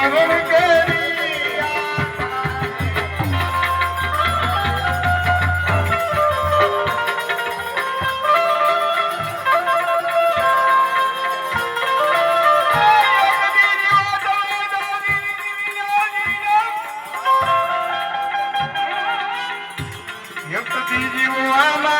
Yo te digo, ama.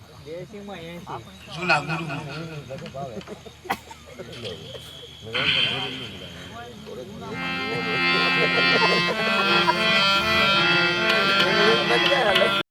જૂના ગુરુ